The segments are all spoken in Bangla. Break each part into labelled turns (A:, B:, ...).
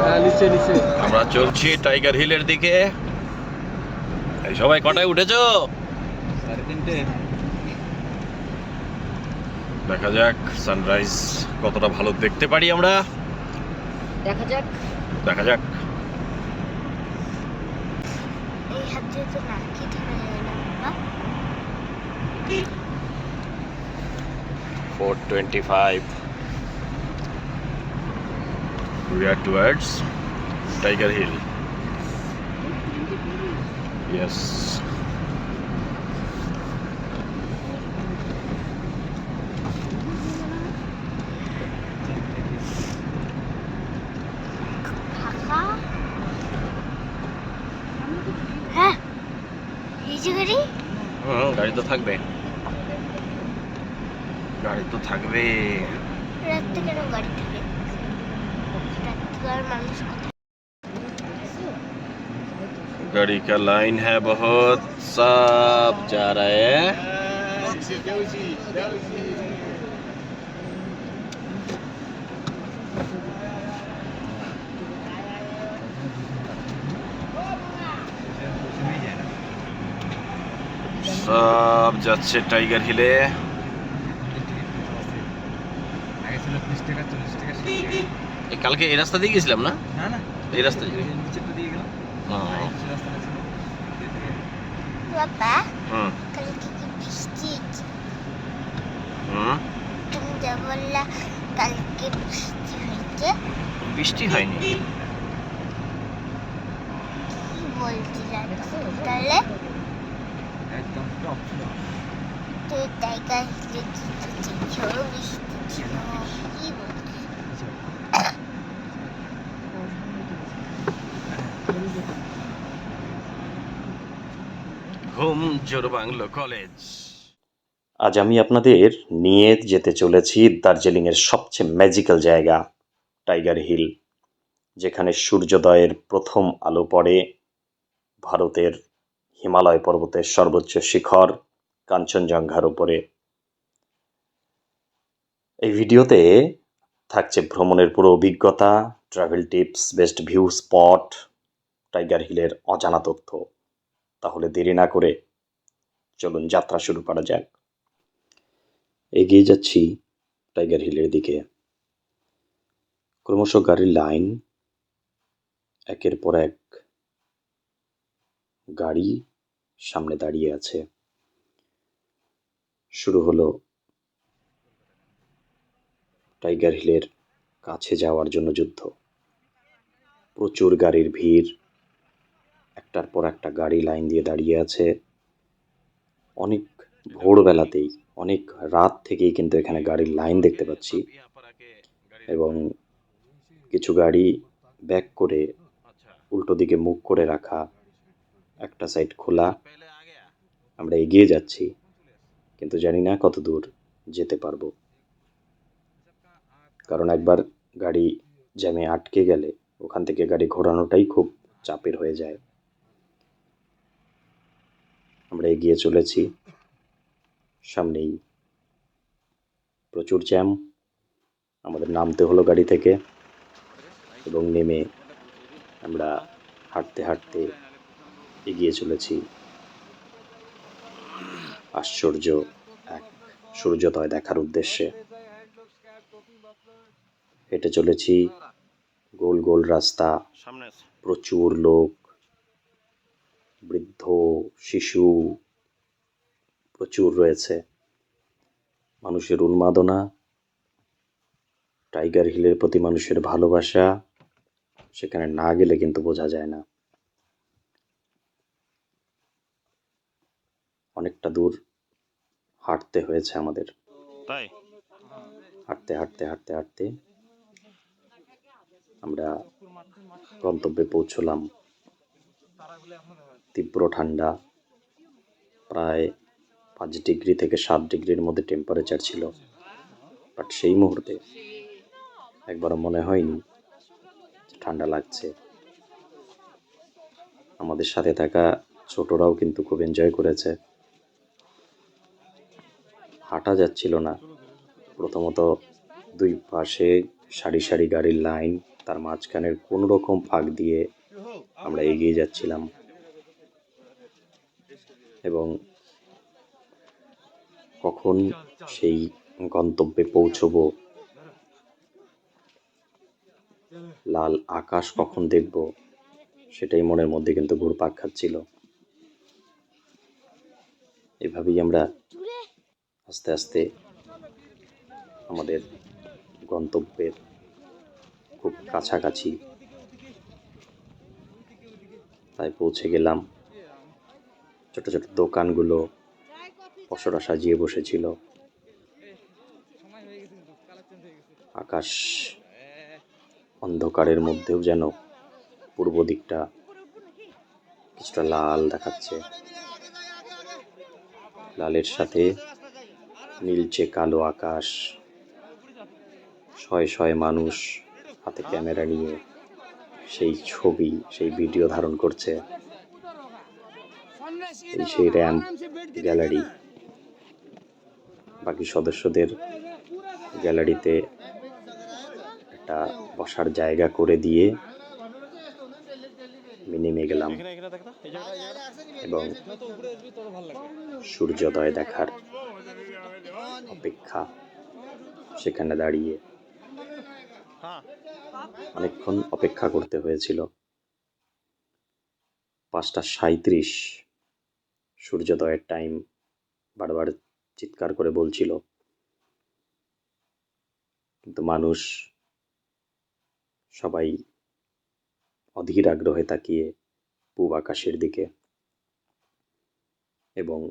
A: হ্যাঁ
B: আমরা চলছি টাইগার হিলের দিকে। সবাই কটায় উঠেছো? দেখা যাক সানরাইজ কতটা ভালো দেখতে পারি আমরা।
C: দেখা যাক।
B: দেখা যাক।
C: এই হাত দিয়ে তো নাকি ধরা যায় না? বাবা
B: four twenty five we are towards Tiger Hill. Yes.
C: ফাঁকা হ্যাঁ এই যে গাড়ি
B: হুম গাড়ি তো থাকবে গাড়ি তো থাকবে
C: রাত্রে কেন গাড়ি থাকে রাত্রে আর মানুষ কোথায়
B: गाड़ी का लाइन है बहुत सब जा रहे हैं সব যাচ্ছে টাইগার হিলে কালকে এই রাস্তা দিয়ে গেছিলাম না?
A: না না।
B: এই রাস্তা দিয়ে।
A: নিচেরটা দিয়ে গেলাম।
C: বাবা
B: হুম।
C: কালকে কি বৃষ্টি?
B: হুম।
C: তুমি যা বললা কালকে বৃষ্টি হয়েছে।
B: বৃষ্টি হয়নি?
C: কি বলছিলাম তাহলে?
A: একদম টপ
C: তুই টাইগার হিলে বৃষ্টি ছিল কি বলছিস
B: ঘুম জোর বাংলো কলেজ
D: আজ আমি আপনাদের নিয়ে যেতে চলেছি দার্জিলিংয়ের সবচেয়ে ম্যাজিক্যাল জায়গা টাইগার হিল যেখানে সূর্যোদয়ের প্রথম আলো পড়ে ভারতের হিমালয় পর্বতের সর্বোচ্চ শিখর কাঞ্চনজঙ্ঘার উপরে। এই ভিডিওতে থাকছে ভ্রমণের পুরো অভিজ্ঞতা travel tips best view spot Tiger হিলের অজানা তথ্য। তাহলে দেরি না করে চলুন যাত্রা শুরু করা যাক। এগিয়ে যাচ্ছি টাইগার হিলের দিকে। ক্রমশ গাড়ির লাইন, একের পর এক গাড়ি সামনে দাঁড়িয়ে আছে। শুরু হলো টাইগার হিলের কাছে যাওয়ার জন্য যুদ্ধ। প্রচুর গাড়ির ভিড় একটার পর একটা গাড়ি লাইন দিয়ে দাঁড়িয়ে আছে। অনেক ভোরবেলাতেই, অনেক রাত থেকেই কিন্তু এখানে গাড়ির লাইন দেখতে পাচ্ছি। এবং কিছু গাড়ি ব্যাক করে উল্টো দিকে মুখ করে রাখা, একটা সাইড খোলা। আমরা এগিয়ে যাচ্ছি, কিন্তু জানি না কত দূর যেতে পারব। কারণ একবার গাড়ি জ্যামে আটকে গেলে ওখান থেকে গাড়ি ঘোরানোটাই খুব চাপের হয়ে যায়। আমরা এগিয়ে চলেছি। সামনেই প্রচুর জ্যাম। আমাদের নামতে হলো গাড়ি থেকে এবং নেমে আমরা হাঁটতে হাঁটতে এগিয়ে চলেছি। আশ্চর্য এক সূর্যোদয় দেখার উদ্দেশ্যে। হেঁটে চলেছি। গোল গোল রাস্তা প্রচুর লোক। বৃদ্ধ শিশু প্রচুর রয়েছে। মানুষের উন্মাদনা টাইগার হিলের প্রতি মানুষের ভালোবাসা সেখানে না গেলে কিন্তু বোঝা যায় না। অনেকটা দূর হাঁটতে হয়েছে আমাদের।
B: তাই?
D: হাঁটতে হাঁটতে হাঁটতে হাঁটতে আমরা গন্তব্যে পৌঁছলাম। তীব্র ঠান্ডা, প্রায় পাঁচ ডিগ্রি থেকে সাত ডিগ্রির মধ্যে টেম্পারেচার ছিল। বাট সেই মুহূর্তে একবার মনে হয়নি ঠান্ডা লাগছে। আমাদের সাথে থাকা ছোটরাও কিন্তু খুব এনজয় করেছে। হাঁটা যাচ্ছিল না। প্রথমত দুই পাশে সারি সারি গাড়ির লাইন তার মাঝখানের কোনো রকম ফাঁক দিয়ে আমরা এগিয়ে যাচ্ছিলাম। এবং কখন সেই গন্তব্যে পৌঁছবো? লাল আকাশ কখন দেখব? সেটাই মনের মধ্যে কিন্তু ঘুরপাক খাচ্ছিল। এভাবেই আমরা আস্তে আস্তে আমাদের গন্তব্যের খুব কাছাকাছি তাই পৌঁছে গেলাম। ছোট ছোট দোকানগুলো পশরা সাজিয়ে বসেছিল। আকাশ অন্ধকারের মধ্যেও যেন পূর্ব দিকটা কিছুটা লাল দেখাচ্ছে। লালের সাথে নীলচে কালো আকাশ। শয়ে শয়ে মানুষ হাতে ক্যামেরা নিয়ে সেই ছবি, সেই ভিডিও ধারণ করছে। সেই র্যাম্প গ্যালারি। বাকি সদস্যদের গ্যালারিতে একটা বসার জায়গা করে দিয়ে নেমে গেলাম। এবং সূর্যোদয় দেখার অপেক্ষা সেখানে দাঁড়িয়ে অনেকক্ষণ অপেক্ষা করতে হয়েছিল। পাঁচটা সাঁত্রিশ সূর্যোদয়ের টাইম বারবার চিৎকার করে বলছিল। কিন্তু মানুষ সবাই অধীর আগ্রহে তাকিয়ে পূব আকাশের দিকে এবং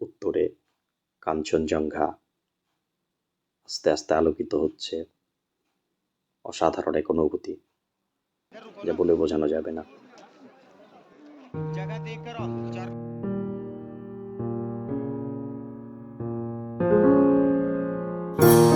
D: উত্তরে কাঞ্চনজঙ্ঘা আস্তে আস্তে আলোকিত হচ্ছে। অসাধারণ এক অনুভূতি, যা বলে বোঝানো যাবে না।
A: जगात एक करा चार thank you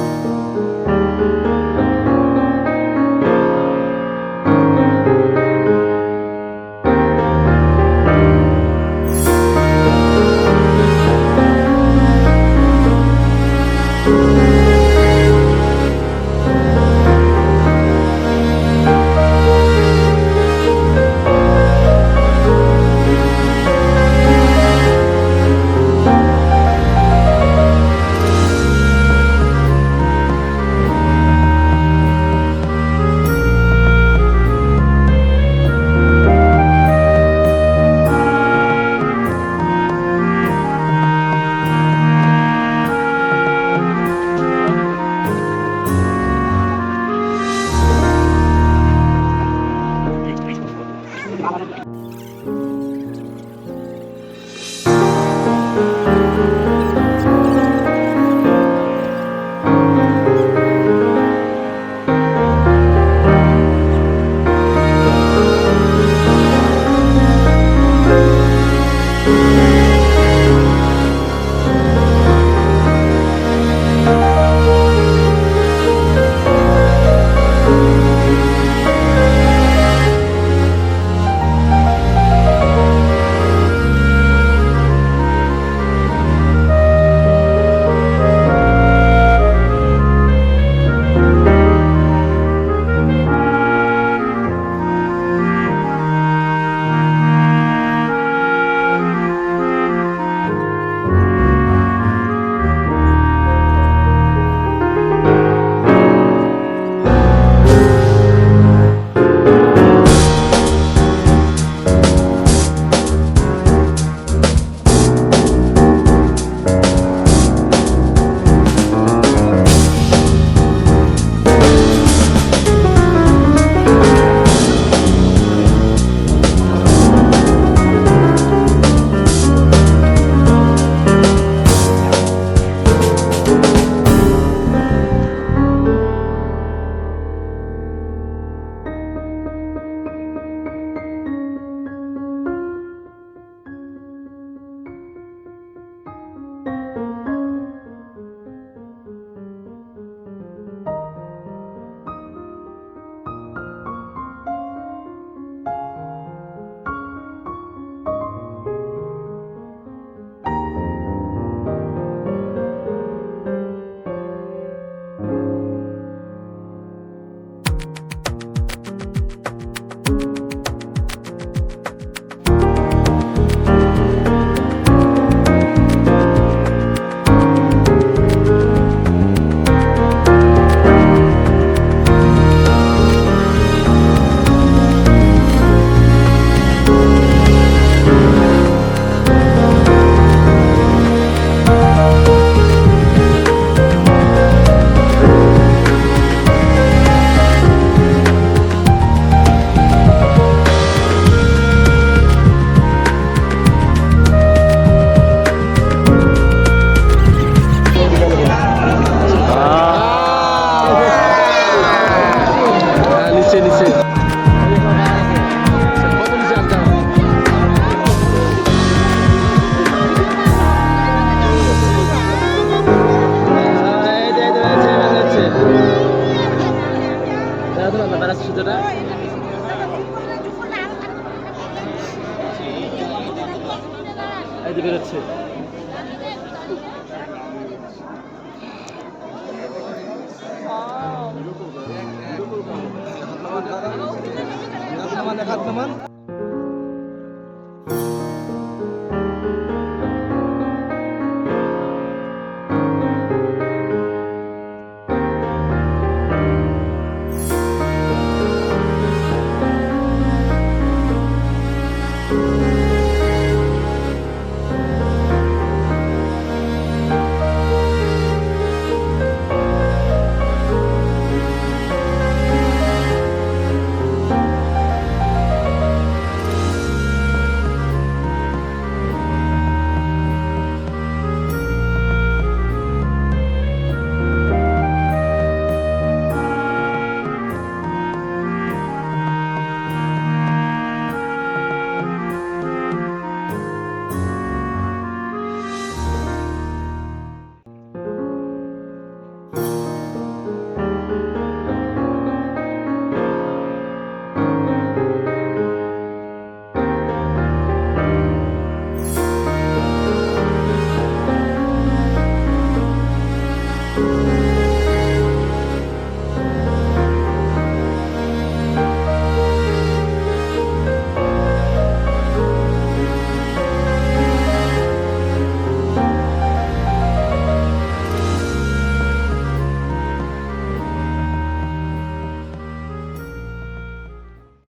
A: হাত